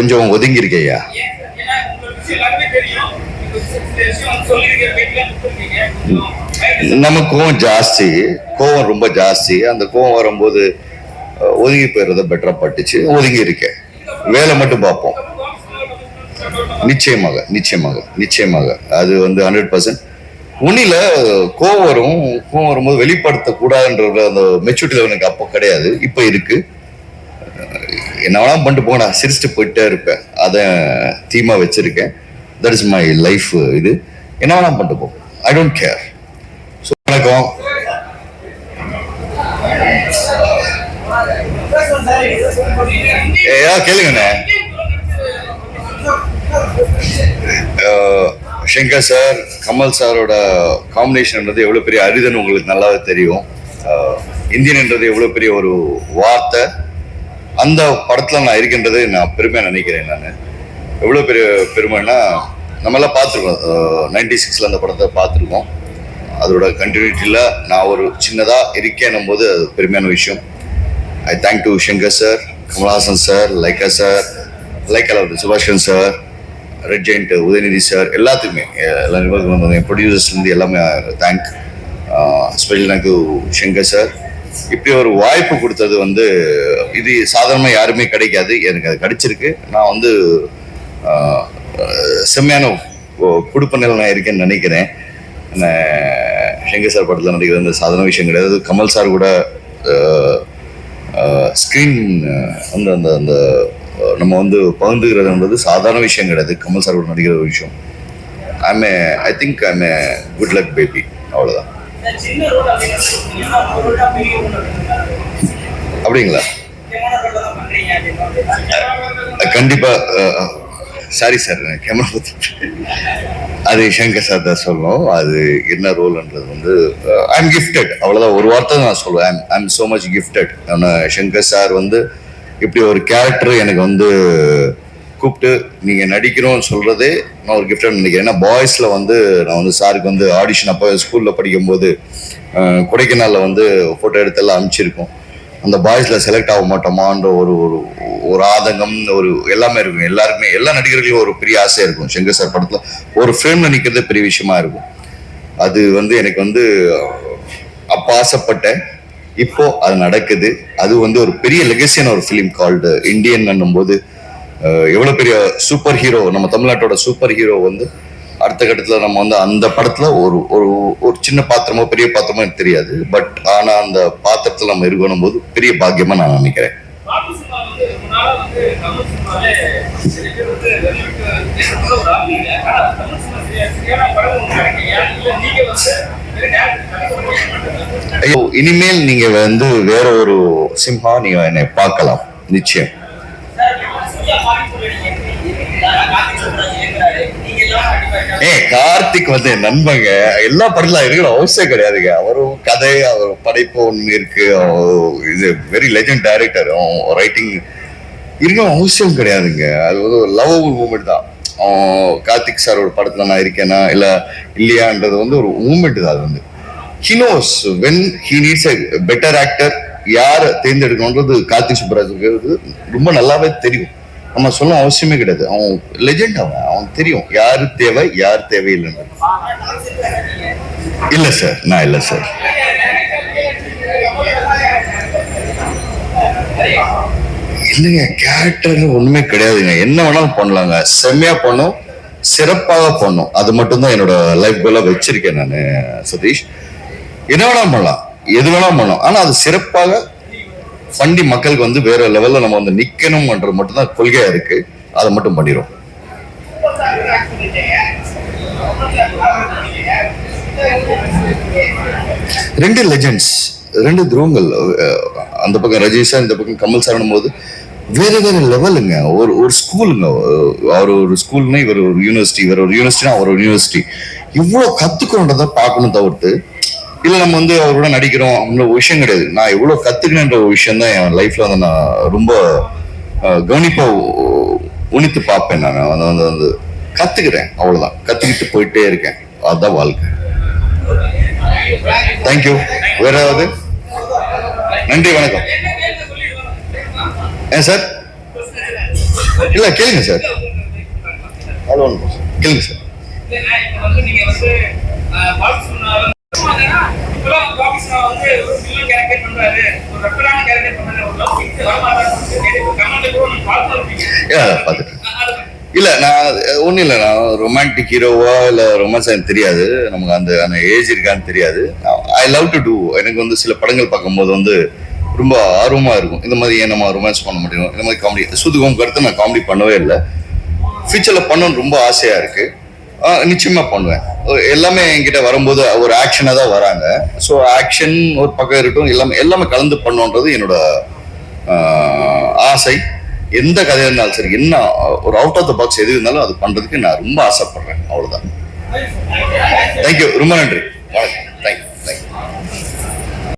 கொஞ்சம் ஒதுங்கி இருக்கேயா நமக்கு கோவம் ஜாஸ்தி கோவம் ரொம்ப ஜாஸ்தி. அந்த கோவம் வரும்போது ஒதுங்கி போயிடுறத பெட்டரா பட்டுச்சு. ஒதுங்கி இருக்கேன் வேலை மட்டும் பார்ப்போம். நிச்சயமாக நிச்சயமாக நிச்சயமாக. அது வந்து ஹண்ட்ரட் பர்சன்ட் உன்னில கோவம் வரும். கோவம் வரும்போது வெளிப்படுத்த கூடாதுன்ற அந்த மெச்சூரிட்டி எனக்கு அப்போ கிடையாது. இப்போ இருக்கு. என்ன வேணாலும் பண்ணிட்டு போங்கடா. சிரிச்சுட்டு போயிட்டே இருப்பேன். அதை தீமா வச்சிருக்கேன். தட் இஸ் மை லைஃப் இது. என்ன வேணாம் பண்ணிட்டு போ. ஐ டோன்ட் கேர் ஸோ வணக்கம். ஏயா கேளுங்கண்ணே. சங்கர் சார் கமல் சாரோட காம்பினேஷன்ன்றது எவ்வளோ பெரிய அரிதன் உங்களுக்கு நல்லாவே தெரியும். இந்தியன்ன்றது எவ்வளோ பெரிய ஒரு வார்த்தை. அந்த படத்தில் நான் இருக்கின்றது நான் பெருமையாக நினைக்கிறேன் நான். எவ்வளோ பெரிய பெருமைன்னா நம்மளாம் பார்த்துருக்கோம். நைன்டி சிக்ஸில் அந்த படத்தை பார்த்துருக்கோம். அதோட கண்டினியூட்டியில் நான் ஒரு சின்னதாக இருக்கேன்னும் போது அது பெருமையான விஷயம். I thank to Shankar sir Kamal Haasan sir Lyca sir Lyca Subaskaran sir Red Giant Udhayanidhi sir எல்லாத்துக்குமே எல்லா நிர்வாகம் வந்தவங்க ப்ரொடியூசர்ஸ்லேருந்து எல்லாமே thank special thank to Shankar sir இப்படி ஒரு வாய்ப்பு கொடுத்தது வந்து இது சாதாரணமாக யாருமே கிடைக்காது. எனக்கு அது கிடைச்சிருக்கு. நான் வந்து செம்மையான ஆஹ், நிலை நான் இருக்கேன்னு நினைக்கிறேன். நான் சார் படத்தில் நடிக்கிற அந்த சாதாரண விஷயம் கிடையாது. கமல் சார் கூட ஸ்க்ரீன் வந்து அந்த அந்த நம்ம வந்து பகிர்ந்துக்கிறதுன்றது சாதாரண விஷயம் கிடையாது. கமல் சார் கூட நடிக்கிற ஒரு விஷயம். I'm I think I may good luck baby அவ்வளோதான் அப்படிங்களா? கண்டிப்பா சாரி சார் கேமரா பத்தி அது சங்கர் சார் தான் சொல்லணும். அது என்ன ரோல்ன்றது வந்து ஐ எம் கிஃப்டட் அவ்வளோதான் ஒரு வார்த்தை நான் சொல்லுவேன். I'm I'm so much gifted Shankar sir வந்து இப்படி ஒரு கேரக்டர் எனக்கு வந்து கூப்பிட்டு நீங்க நடிக்கணும்னு சொல்றதே நான் ஒரு கிஃப்டட் நினைக்கிறேன். ஏன்னா பாய்ஸ்ல வந்து நான் வந்து சாருக்கு வந்து ஆடிஷன் அப்போ ஸ்கூல்ல படிக்கும்போது கொடைக்கானலில் கொடைக்கானல்ல வந்து போட்டோ எடுத்து எல்லாம் அனுப்பிச்சிருக்கோம். அந்த பாய்ஸ்ல செலக்ட் ஆக மாட்டோமான்ற ஒரு ஒரு ஒரு ஆதங்கம் ஒரு எல்லாமே இருக்கும். எல்லாருக்குமே எல்லா நடிகர்களுக்கும் ஒரு பெரிய ஆசையாக இருக்கும். சங்கர் சார் படத்துல ஒரு ஃப்ரேம்ல நிக்கிறது பெரிய விஷயமா இருக்கும். அது வந்து எனக்கு வந்து அப்ப ஆசைப்பட்டேன். இப்போ அது நடக்குது. அது வந்து ஒரு பெரிய லெகசியான ஒரு ஃபிலிம் கால்டு இந்தியன் போது எவ்வளவு பெரிய சூப்பர் ஹீரோ நம்ம தமிழ்நாட்டோட சூப்பர் ஹீரோ வந்து அடுத்த கட்டத்துல நம்ம வந்து அந்த படத்துல ஒரு ஒரு ஒரு சின்ன பாத்திரமோ பெரிய பாத்திரமோ எனக்கு தெரியாது. பட் ஆனா அந்த பாத்திரத்துல நம்ம இருக்கணும் போது பெரிய பாக்கியமா நான் நினைக்கிறேன். ஐயோ இனிமேல் நீங்க வந்து வேற ஒரு சிம்ஹா நீங்க என்னை பார்க்கலாம். நிச்சயம் சார் இப்போ சூர்யா பாடி சொல்லிடுங்க கார்த்திக் சொல்றாங்க இருக்கிறாரு நீங்க எல்லாம் கண்டிப்பா ஏ கார்த்திக் வந்து என் நண்பங்க. எல்லா படத்துல இருக்கிற அவசியம் கிடையாதுங்க. அவரும் கதை அவர் படைப்பு ஒன்று இருக்கு. இது வெரி லெஜண்ட் டைரக்டர் ரைட்டிங் இருக்கணும் அவசியம் கிடையாதுங்க. அது வந்து ஒரு லவ் மூமெண்ட் தான். அவன் கார்த்திக் சாரோட படத்துல நான் இருக்கேனா இல்ல இல்லையான்றது வந்து ஒரு மூமெண்ட் தான் அது வந்து. He knows when he needs a better actor யார் தேர்ந்தெடுக்கணுன்றது கார்த்திக் சுப்ராஜுக்கு ரொம்ப நல்லாவே தெரியும். நம்ம சொல்ல அவசியமே கிடையாது. அவன் லெஜெண்ட் அவன். அவன் தெரியும். யாரு தேவை? யார் தேவையில்லைன்னு. இல்ல சார் நான் இல்ல சார் இல்லைங்க கேரக்டர் ஒண்ணுமே கிடையாதுங்க. என்ன வேணாலும் பண்ணலாங்க. செம்மையா பண்ணும். சிறப்பாக பண்ணும். அது மட்டும்தான் என்னோட லைஃப் கோலா வச்சிருக்கேன் நான் சதீஷ். என்ன வேணாலும் பண்ணலாம். எது வேணாலும் பண்ணலாம். ஆனா அது சிறப்பாக ஃபண்டி மக்களுக்கு வந்து வேற லெவல்ல நம்ம வந்து நிக்கணும்ன்றது மட்டும்தான் கொள்கையா இருக்கு. அதை மட்டும் பண்ணிடும் ரெண்டு லெஜெண்ட்ஸ் ரெண்டு துருவங்கள் அந்த பக்கம் ரஜினி சார் இந்த பக்கம் கமல் சார் போது வேற வேற லெவலுங்க ஒரு ஒரு ஸ்கூலுங்க அவர் ஒரு ஸ்கூல்னா இவர் ஒரு யூனிவர்சிட்டி இவர் ஒரு யூனிவர்சிட்டினா அவர் ஒரு யூனிவர்சிட்டி இவ்வளோ கத்துக்கணுன்றதை பார்க்கணும் தவிர்த்து இல்லை நம்ம வந்து அவரோட நடிக்கிறோம் அப்படின்ற ஒரு விஷயம் கிடையாது. நான் எவ்வளோ கத்துக்கணுன்ற ஒரு விஷயம் தான் என் லைஃப்ல வந்து நான் ரொம்ப கவனிப்பாக கவனிப்பா பார்ப்பேன் நான். வந்து வந்து வந்து கத்துக்கிறேன் அவ்வளவுதான். கத்துக்கிட்டு போயிட்டே இருக்கேன். அதுதான் வாழ்க்கை. தேங்க்யூ வேற ஏதாவது? நன்றி வணக்கம். ஏன் சார்? இல்ல கேளுங்க சார். அது ஒன்று கேளுங்க சார். இல்லைண்ணா, பார்த்துட்டு ஆஹ் நான் ஒன்றும் இல்லை நான் ரொமான்டிக் ஹீரோவா இல்லை ரொமான்ஸ் எனக்கு தெரியாது. நமக்கு அந்த அந்த ஏஜ் இருக்கான்னு தெரியாது. ஐ லவ் டு டூ எனக்கு வந்து சில படங்கள் பார்க்கும்போது வந்து ரொம்ப ஆர்வமாக இருக்கும். இந்த மாதிரி ஏன் நம்ம ரொமான்ஸ் பண்ண முடியும்? இந்த மாதிரி காமெடி சுதுகம் கருத்து நான் காமெடி பண்ணவே இல்லை. ஃபியூச்சரில் பண்ணணும்னு ரொம்ப ஆசையாக இருக்குது நிச்சயமா பண்ணுவேன். எல்லாமே என்கிட்ட வரும்போது ஒரு ஆக்ஷனாக தான் வராங்க. ஸோ ஆக்ஷன் ஒரு பக்கம் இருக்கட்டும் எல்லாமே எல்லாமே கலந்து பண்ணணுன்றது என்னோட ஆசை. எந்த கதையாக இருந்தாலும் சரி என்ன ஒரு அவுட் ஆஃப் த பாக்ஸ் எது இருந்தாலும் அது பண்ணுறதுக்கு நான் ரொம்ப ஆசைப்படுறேன். அவ்வளோதான் தேங்க்யூ ரொம்ப நன்றி. வணக்கம்.